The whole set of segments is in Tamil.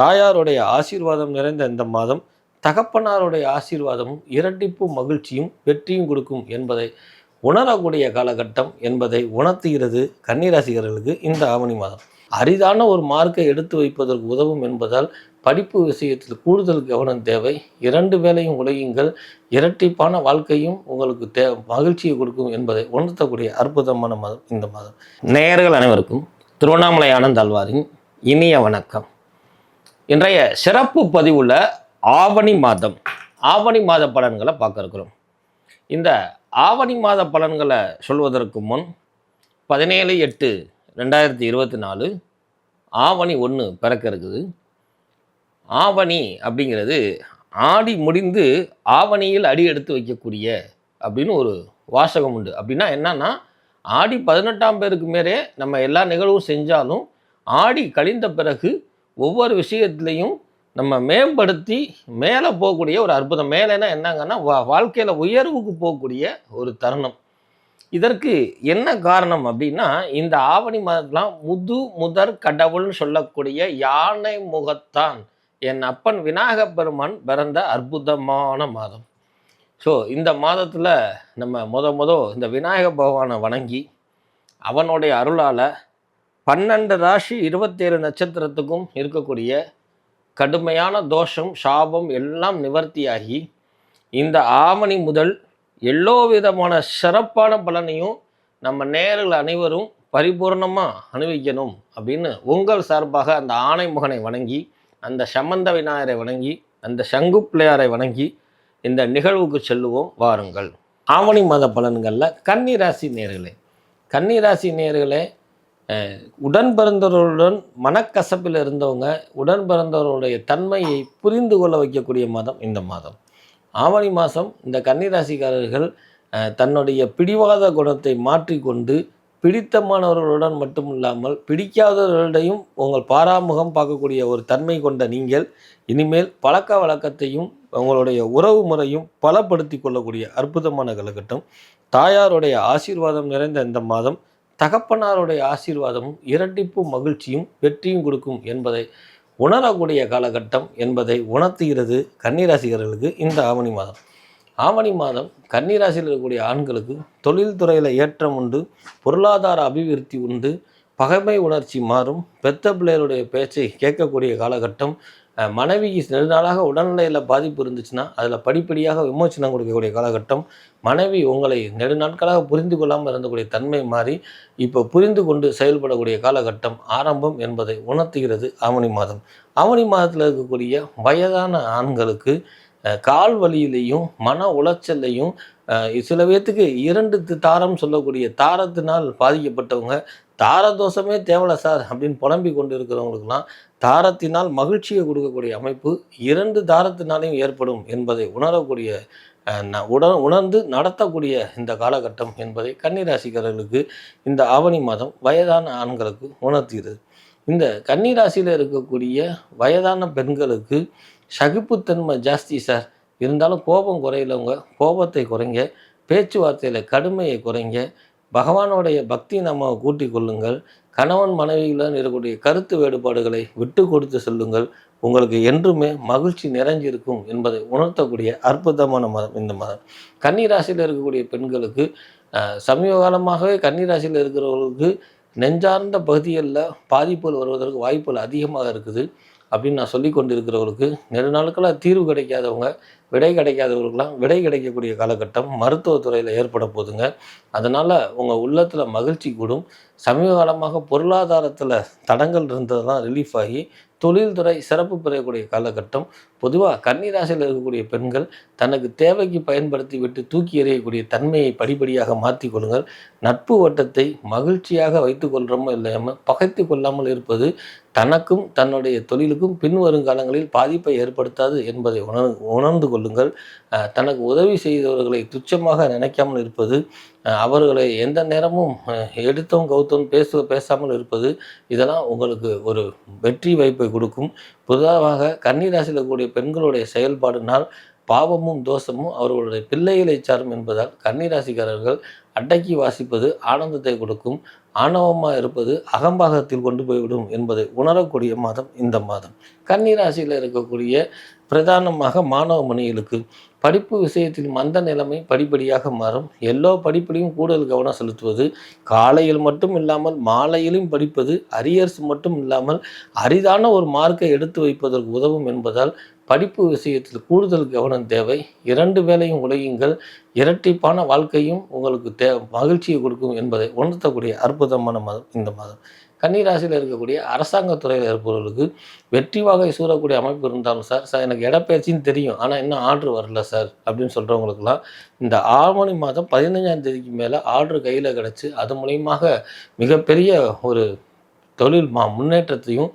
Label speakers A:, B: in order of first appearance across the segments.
A: தாயாருடைய ஆசீர்வாதம் நிறைந்த இந்த மாதம் தகப்பனாருடைய ஆசீர்வாதமும் இரட்டிப்பு மகிழ்ச்சியும் வெற்றியும் கொடுக்கும் என்பதை உணரக்கூடிய காலகட்டம் என்பதை உணர்த்துகிறது கன்னிராசிகர்களுக்கு இந்த ஆவணி மாதம். அரிதான ஒரு மார்க்கை எடுத்து வைப்பதற்கு உதவும் என்பதால் படிப்பு விஷயத்தில் கூடுதல் கவனம் தேவை. இரண்டு வேலையும் உலகிங்கள் இரட்டிப்பான வாழ்க்கையும் உங்களுக்கு தே மகிழ்ச்சியை கொடுக்கும் என்பதை உணர்த்தக்கூடிய அற்புதமான மாதம் இந்த மாதம். நேயர்கள் அனைவருக்கும் திருவண்ணாமலை ஆனந்த் அல்வாரின் இனிய வணக்கம். இன்றைய சிறப்பு பதிவுல ஆவணி மாதம் ஆவணி மாத பலன்களை பார்க்க இருக்கிறோம். இந்த ஆவணி மாத பலன்களை சொல்வதற்கு முன் பதினேழு எட்டு ரெண்டாயிரத்தி இருபத்தி நாலு ஆவணி ஒன்று பிறக்க இருக்குது. ஆவணி அப்படிங்கிறது ஆடி முடிந்து ஆவணியில் அடி எடுத்து வைக்கக்கூடிய அப்படின்னு ஒரு வாசகம் உண்டு. அப்படின்னா என்னன்னா ஆடி பதினெட்டாம் பேருக்கு மேலே நம்ம எல்லா நிகழ்வும் செஞ்சாலும் ஆடி கழிந்த பிறகு ஒவ்வொரு விஷயத்துலையும் நம்ம மேம்படுத்தி மேலே போகக்கூடிய ஒரு அற்புதம். மேலேனா என்னங்கன்னா வா வாழ்க்கையில் உயர்வுக்கு போகக்கூடிய ஒரு தருணம். இதற்கு என்ன காரணம் அப்படின்னா இந்த ஆவணி மாதத்துலாம் முது முதற் கடவுள்னு சொல்லக்கூடிய யானை முகத்தான் என் அப்பன் விநாயக பெருமான் பிறந்த அற்புதமான மாதம். ஸோ இந்த மாதத்தில் நம்ம முத முத இந்த விநாயக பகவானை வணங்கி அவனுடைய அருளால் பன்னெண்டு ராசி இருபத்தேழு நட்சத்திரத்துக்கும் இருக்கக்கூடிய கடுமையான தோஷம் சாபம் எல்லாம் நிவர்த்தியாகி இந்த ஆவணி முதல் எல்லோ விதமான சிறப்பான பலனையும் நம்ம நேரில் அனைவரும் பரிபூர்ணமாக அனுபவிக்கணும் அப்படின்னு உங்கள் சார்பாக அந்த ஆணைமுகனை வணங்கி அந்த சம்பந்த விநாயகரை வணங்கி அந்த சங்கு பிள்ளையாரை வணங்கி இந்த நிகழ்வுக்கு செல்லுவோம். வாருங்கள். ஆவணி மாத பலன்களில் கன்னிராசி நேர்களே கன்னிராசி நேர்களே உடன் பிறந்தவர்களுடன் மனக்கசப்பில் இருந்தவங்க உடன் பிறந்தவர்களுடைய தன்மையை புரிந்து கொள்ள வைக்கக்கூடிய மாதம் இந்த மாதம். ஆவணி மாதம் இந்த கன்னிராசிக்காரர்கள் தன்னுடைய பிடிவாத குணத்தை மாற்றிக்கொண்டு பிடித்தமானவர்களுடன் மட்டும் இல்லாமல் பிடிக்காதவர்களிடையும் உங்கள் பாராமுகம் பார்க்கக்கூடிய ஒரு தன்மை கொண்ட நீங்கள் இனிமேல் பழக்க வழக்கத்தையும் உங்களுடைய உறவு முறையும் பலப்படுத்தி கொள்ளக்கூடிய அற்புதமான காலகட்டம். தாயாருடைய ஆசீர்வாதம் நிறைந்த இந்த மாதம் தகப்பனாருடைய ஆசீர்வாதமும் இரட்டிப்பு மகிழ்ச்சியும் வெற்றியும் கொடுக்கும் என்பதை உணரக்கூடிய காலகட்டம் என்பதை உணர்த்துகிறது கன்னிராசிகர்களுக்கு இந்த ஆவணி மாதம். ஆவணி மாதம் கன்னிராசியில் இருக்கக்கூடிய ஆண்களுக்கு தொழில்துறையில் ஏற்றம் உண்டு பொருளாதார அபிவிருத்தி உண்டு பகைமை உணர்ச்சி மாறும் பெத்த பிள்ளைகளுடைய பேச்சை கேட்கக்கூடிய காலகட்டம் மனைவிக்கு நெடுநாளாக உடல்நிலையில் பாதிப்பு இருந்துச்சுன்னா அதில் படிப்படியாக விமோசனம் கொடுக்கக்கூடிய காலகட்டம் மனைவி உங்களை நெடுநாட்களாக புரிந்து கொள்ளாமல் இருந்தக்கூடிய தன்மை மாறி இப்போ புரிந்து கொண்டு செயல்படக்கூடிய காலகட்டம் ஆரம்பம் என்பதை உணர்த்துகிறது ஆவணி மாதம். ஆவணி மாதத்தில் இருக்கக்கூடிய வயதான ஆண்களுக்கு கால் வலியிலையும் மன உளைச்சல்லையும் சில பேர்த்துக்கு இரண்டு தி- தாரம் சொல்லக்கூடிய தாரத்தினால் பாதிக்கப்பட்டவங்க தார தோஷமே தேவலை சார் அப்படின்னு புலம்பி கொண்டு இருக்கிறவங்களுக்கெல்லாம் தாரத்தினால் மகிழ்ச்சியை கொடுக்கக்கூடிய அமைப்பு இரண்டு தாரத்தினாலையும் ஏற்படும் என்பதை உணரக்கூடிய உட உணர்ந்து நடத்தக்கூடிய இந்த காலகட்டம் என்பதை கன்னிராசிக்காரர்களுக்கு இந்த ஆவணி மாதம் வயதான ஆண்களுக்கு உணர்த்துகிறது. இந்த கன்னிராசியில் இருக்கக்கூடிய வயதான பெண்களுக்கு சகிப்புத்தன்மை ஜாஸ்தி சார். இருந்தாலும் கோபம் குறையிலவங்க கோபத்தை குறைங்க பேச்சுவார்த்தையில் கடுமையை குறைங்க பகவானுடைய பக்தி நம்ம கூட்டி கொள்ளுங்கள் கணவன் மனைவிகளுடன் இருக்கக்கூடிய கருத்து வேறுபாடுகளை விட்டு கொடுத்து செல்லுங்கள் உங்களுக்கு என்றுமே மகிழ்ச்சி நிறைஞ்சிருக்கும் என்பதை உணர்த்தக்கூடிய அற்புதமான மதம் இந்த மதம் கன்னிராசியில் இருக்கக்கூடிய பெண்களுக்கு சமீப காலமாகவே கன்னிராசியில் இருக்கிறவர்களுக்கு நெஞ்சார்ந்த பகுதிகளில் பாதிப்புகள் வருவதற்கு வாய்ப்புகள் அதிகமாக இருக்குது. அப்படின்னு நான் சொல்லி கொண்டிருக்கிறவர்களுக்கு நாளுக்கெல்லாம் தீர்வு கிடைக்காதவங்க விடை கிடைக்காதவர்களுக்கெல்லாம் விடை கிடைக்கக்கூடிய காலகட்டம் மருத்துவத்துறையில் ஏற்பட போகுதுங்க. அதனால் உங்கள் உள்ளத்தில் மகிழ்ச்சி கூடும். சமீப காலமாக பொருளாதாரத்தில் தடங்கள் இருந்ததெல்லாம் ரிலீஃப் ஆகி தொழில்துறை சிறப்பு பெறக்கூடிய காலகட்டம். பொதுவாக கன்னிராசியில் இருக்கக்கூடிய பெண்கள் தனக்கு தேவைக்கு பயன்படுத்தி விட்டு தூக்கி எறியக்கூடிய தன்மையை படிப்படியாக மாற்றிக்கொள்ளுங்கள் நட்பு வட்டத்தை மகிழ்ச்சியாக வைத்துக் கொள்கிறோமோ இல்லாமல் பகைத்து கொள்ளாமல் இருப்பது தனக்கும் தன்னுடைய தொழிலுக்கும் பின்வரும் காலங்களில் பாதிப்பை ஏற்படுத்தாது என்பதை உணர் உணர்ந்து கொள்ளுங்கள். தனக்கு உதவி செய்தவர்களை துச்சமாக நினைக்காமல் இருப்பது அவர்களை எந்த நேரமும் எடுத்தோம் கவுத்தோம் பேச பேசாமல் இருப்பது இதெல்லாம் உங்களுக்கு ஒரு வெற்றி வாய்ப்பை கொடுக்கும். பொதுவாக கன்னிராசியில் இருக்கக்கூடிய பெண்களுடைய செயல்பாடுனால் பாவமும் தோஷமும் அவர்களுடைய பிள்ளைகளை சாரும் என்பதால் கன்னிராசிக்காரர்கள் அடக்கி வாசிப்பது ஆனந்தத்தை கொடுக்கும் ஆணவமாக இருப்பது அகம்பாகத்தில் கொண்டு போய்விடும் என்பதை உணரக்கூடிய மாதம் இந்த மாதம். கன்னிராசியில் இருக்கக்கூடிய பிரதானமாக மாணவ மணிகளுக்கு படிப்பு விஷயத்தில் மந்த நிலைமை படிப்படியாக மாறும். எல்லா படிப்பிலையும் கூடுதல் கவனம் செலுத்துவது காலையில் மட்டும் இல்லாமல் மாலையிலும் படிப்பது அரியர்ஸ் மட்டும் இல்லாமல் அரிதான ஒரு மார்க்கை எடுத்து வைப்பதற்கு உதவும் என்பதால் படிப்பு விஷயத்தில் கூடுதல் கவனம் தேவை. இரண்டு வேலையும் உழையுங்கள். இரட்டிப்பான வாழ்க்கையும் உங்களுக்கு தே மகிழ்ச்சியை கொடுக்கும் என்பதை உணர்த்தக்கூடிய அற்புதமான மதம் இந்த மாதம். கன்னிராசியில் இருக்கக்கூடிய அரசாங்க துறையில் இருப்பவர்களுக்கு வெற்றி வாகை சூறக்கூடிய அமைப்பு இருந்தாலும் சார் சார் எனக்கு இடப்பெயர்ச்சின்னு தெரியும். ஆனால் இன்னும் ஆர்டர் வரல சார் அப்படின்னு சொல்கிறவங்களுக்குலாம் இந்த ஆவணி மாதம் பதினஞ்சாம் தேதிக்கு மேலே ஆர்டர் கையில் கிடச்சி அது மூலியமாக மிகப்பெரிய ஒரு தொழில் மா முன்னேற்றத்தையும்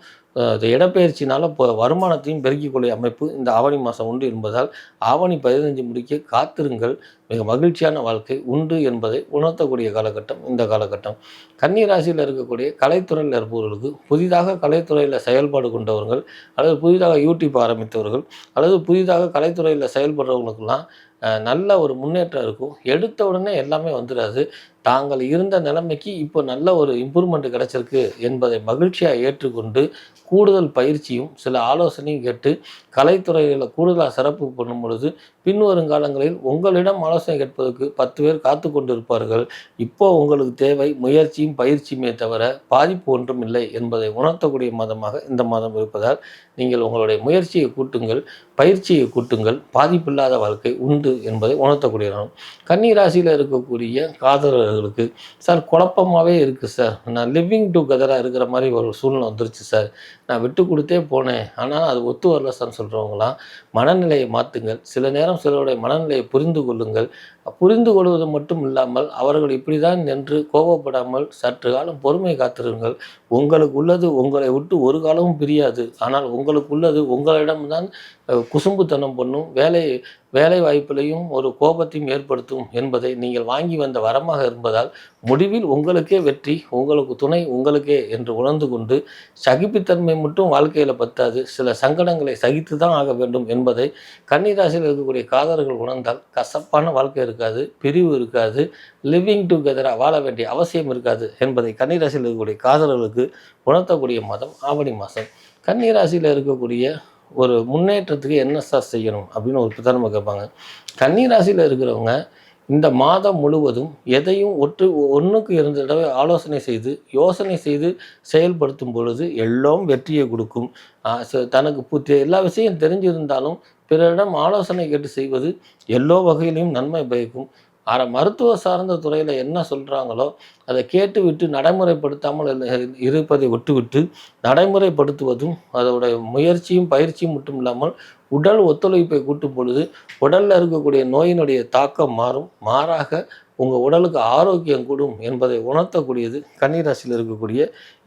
A: இடப்பெயர்ச்சினால இப்போ வருமானத்தையும் பெருக்கிக்கொள்ளிய அமைப்பு இந்த ஆவணி மாதம் உண்டு என்பதால் ஆவணி பதினஞ்சு முடிக்க காத்திருங்கள். மிக மகிழ்ச்சியான வாழ்க்கை உண்டு என்பதை உணர்த்தக்கூடிய காலகட்டம் இந்த காலகட்டம். கன்னி ராசியில் இருக்கக்கூடிய கலைத்துறையில் இருப்பவர்களுக்கு புதிதாக கலைத்துறையில் செயல்பாடு கொண்டவர்கள் அல்லது புதிதாக யூடியூப் ஆரம்பித்தவர்கள் அல்லது புதிதாக கலைத்துறையில் செயல்படுறவங்களுக்கெல்லாம் நல்ல ஒரு முன்னேற்றம் இருக்கும். எடுத்த உடனே எல்லாமே வந்துடாது தாங்கள் இருந்த நிலைமைக்கு இப்போ நல்ல ஒரு இம்ப்ரூவ்மெண்ட் கிடைச்சிருக்கு என்பதை மகிழ்ச்சியாக ஏற்றுக்கொண்டு கூடுதல் பயிற்சியும் சில ஆலோசனையும் கேட்டு கலைத்துறையில் கூடுதலாக சிறப்பு பண்ணும் பொழுது பின்வரும் காலங்களில் உங்களிடம் ஆலோசனை கேட்பதற்கு பத்து பேர் காத்து கொண்டிருப்பார்கள். இப்போ உங்களுக்கு தேவை முயற்சியும் பயிற்சியுமே தவிர பாதிப்பு ஒன்றும் இல்லை என்பதை உணர்த்தக்கூடிய மாதமாக இந்த மாதம் இருப்பதால் நீங்கள் உங்களுடைய முயற்சியை கூட்டுங்கள் பயிற்சியை கூட்டுங்கள். பாதிப்பில்லாத வாழ்க்கை உண்டு என்பதை உணர்த்தக்கூடிய நாள் கன்னி ராசியில் இருக்கக்கூடிய அவர்களுக்கு சார் குழப்பமாகவே இருக்குது சார். நான் லிவிங் டுகெதராக இருக்கிற மாதிரி ஒரு சூழ்நிலை வந்துருச்சு சார். நான் விட்டு கொடுத்தே போனேன். ஆனால் அது ஒத்து வரல சார்னு சொல்கிறவங்களாம் மனநிலையை மாற்றுங்கள் சில நேரம் சிலருடைய மனநிலையை புரிந்து கொள்ளுங்கள். புரிந்து கொள்வது மட்டும் இல்லாமல் அவர்கள் இப்படிதான் என்று கோபப்படாமல் சற்று காலம் பொறுமை காத்திருங்கள். உங்களுக்கு உள்ளது உங்களை விட்டு ஒரு காலமும் பிரியாது. ஆனால் உங்களுக்கு உள்ளது உங்களிடம்தான் குசும்புத்தனம் பண்ணும் வேலை வேலை வாய்ப்பிலையும் ஒரு கோபத்தையும் ஏற்படுத்தும் என்பதை நீங்கள் வாங்கி வந்த வரமாக இருப்பதால் முடிவில் உங்களுக்கே வெற்றி உங்களுக்கு துணை உங்களுக்கே என்று உணர்ந்து கொண்டு சகிப்புத்தன்மை மட்டும் வாழ்க்கையில் பத்தாது. சில சங்கடங்களை சகித்து தான் ஆக வேண்டும் என்பதை கன்னிராசியில் இருக்கக்கூடிய காதலர்கள் உணர்ந்தால் கசப்பான வாழ்க்கை இருக்காது பிரிவு இருக்காது லிவிங் டுகெதராக வாழ வேண்டிய அவசியம் இருக்காது என்பதை கன்னிராசியில் இருக்கக்கூடிய காதலர்களுக்கு உணர்த்தக்கூடிய மாதம் ஆவணி மாதம். கன்னிராசியில் இருக்கக்கூடிய ஒரு முன்னேற்றத்துக்கு என்ன சார் செய்யணும் அப்படின்னு ஒரு பிரதானமாக கேட்பாங்க. கன்னிராசியில் இருக்கிறவங்க இந்த மாதம் முழுவதும் எதையும் ஒற்று ஒன்றுக்கு இருந்த தடவை ஆலோசனை செய்து யோசனை செய்து செயல்படுத்தும் பொழுது எல்லாம் வெற்றியை கொடுக்கும். தனக்கு புத்தி எல்லா விஷயம் தெரிஞ்சிருந்தாலும் பிறரிடம் ஆலோசனை கேட்டு செய்வது எல்லோ வகையிலையும் நன்மை பயக்கும். ஆற மருத்துவ சார்ந்த துறையில் என்ன சொல்கிறாங்களோ அதை கேட்டுவிட்டு நடைமுறைப்படுத்தாமல் இரு- இருப்பதை விட்டுவிட்டு நடைமுறைப்படுத்துவதும் அதோட முயற்சியும் பயிற்சியும் மட்டும் இல்லாமல் உடல் ஒத்துழைப்பை கூட்டும் பொழுது உடலில் இருக்கக்கூடிய நோயினுடைய தாக்கம் மாறும். மாறாக உங்கள் உடலுக்கு ஆரோக்கியம் கூடும் என்பதை உணர்த்தக்கூடியது கன்னிராசியில் இருக்கக்கூடிய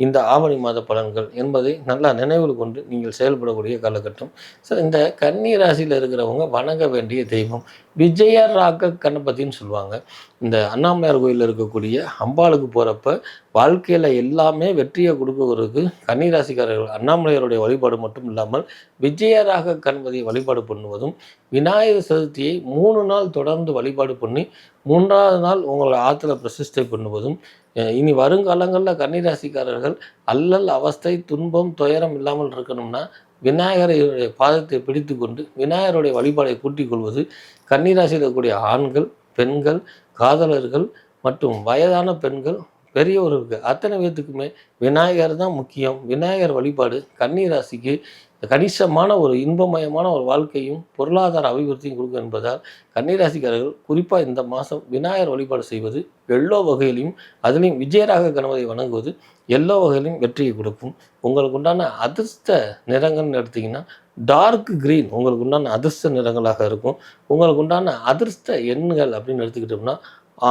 A: இந்த ஆவணி மாத பலன்கள் என்பதை நல்லா நினைவில் கொண்டு நீங்கள் செயல்படக்கூடிய காலகட்டம். சார் இந்த கன்னிராசியில் இருக்கிறவங்க வணங்க வேண்டிய தெய்வம். விஜய ராக கணபதின்னு சொல்லுவாங்க. இந்த அண்ணாமலையார் கோயிலில் இருக்கக்கூடிய அம்பாளுக்கு போகிறப்ப வாழ்க்கையில் எல்லாமே வெற்றியை கொடுக்கறதுக்கு கன்னிராசிக்காரர்கள் அண்ணாமலையாருடைய வழிபாடு மட்டும் இல்லாமல் விஜயராக கணபதியை வழிபாடு பண்ணுவதும் விநாயகர் சதுர்த்தியை மூணு நாள் தொடர்ந்து வழிபாடு பண்ணி மூன்றாவது நாள் உங்களை ஆற்றுல பிரசிஷ்டை பண்ணுவதும் இனி வருங்காலங்களில் கன்னிராசிக்காரர்கள் அல்லல் அவஸ்தை துன்பம் துயரம் இல்லாமல் இருக்கணும்னா விநாயகரையுடைய பாதத்தை பிடித்து கொண்டு விநாயகருடைய வழிபாடை கூட்டிக் கொள்வது கன்னிராசியில் இருக்கக்கூடிய ஆண்கள் பெண்கள் காதலர்கள் மற்றும் வயதான பெண்கள் பெரியவர்களுக்கு அத்தனை பேர்த்துக்குமே விநாயகர் தான் முக்கியம். விநாயகர் வழிபாடு கன்னிராசிக்கு கணிசமான ஒரு இன்பமயமான ஒரு வாழ்க்கையும் பொருளாதார அபிவிருத்தியும் கொடுக்கும் என்பதால் கன்னிராசிக்காரர்கள் குறிப்பாக இந்த மாதம் விநாயகர் வழிபாடு செய்வது எல்லோ வகையிலையும் அதுலேயும் விஜயராக கணபதி வணங்குவது எல்லோ வகையிலையும் வெற்றியை கொடுக்கும். உங்களுக்கு உண்டான அதிர்ஷ்ட நிறங்கள்னு எடுத்தீங்கன்னா டார்க் கிரீன் உங்களுக்கு உண்டான அதிர்ஷ்ட நிறங்களாக இருக்கும். உங்களுக்கு உண்டான அதிர்ஷ்ட எண்கள் அப்படின்னு எடுத்துக்கிட்டோம்னா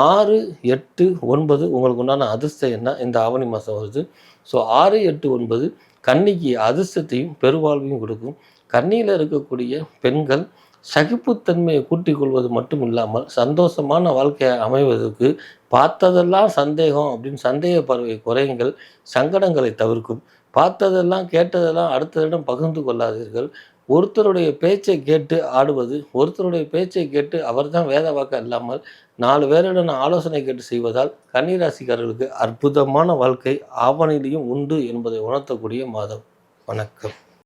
A: ஆறு எட்டு ஒன்பது உங்களுக்கு உண்டான அதிர்ஷ்ட எண்ணம் இந்த ஆவணி மாதம் வருது. ஸோ ஆறு எட்டு ஒன்பது கன்னிக்கு அதிர்ஷ்டத்தையும் பெருவாழ்வையும் கொடுக்கும். கன்னியில் இருக்கக்கூடிய பெண்கள் சகிப்புத்தன்மையை கூட்டிக் கொள்வது மட்டும் இல்லாமல் சந்தோஷமான வாழ்க்கையை அமைவதற்கு பார்த்ததெல்லாம் சந்தேகம் அப்படின்னு சந்தேக பார்வை குறையுங்கள் சங்கடங்களை தவிர்க்கும். பார்த்ததெல்லாம் கேட்டதெல்லாம் அடுத்ததிடம் பகிர்ந்து கொள்ளாதீர்கள். ஒருத்தருடைய பேச்சை கேட்டு ஆடுவது ஒருத்தருடைய பேச்சை கேட்டு அவர்தான் வேத வாக்கம் இல்லாமல் நாலு பேருடன் ஆலோசனை கேட்டு செய்வதால் கன்னிராசிக்காரர்களுக்கு அற்புதமான வாழ்க்கை ஆவணிலையும் உண்டு என்பதை உணர்த்தக்கூடிய மாதம். வணக்கம்.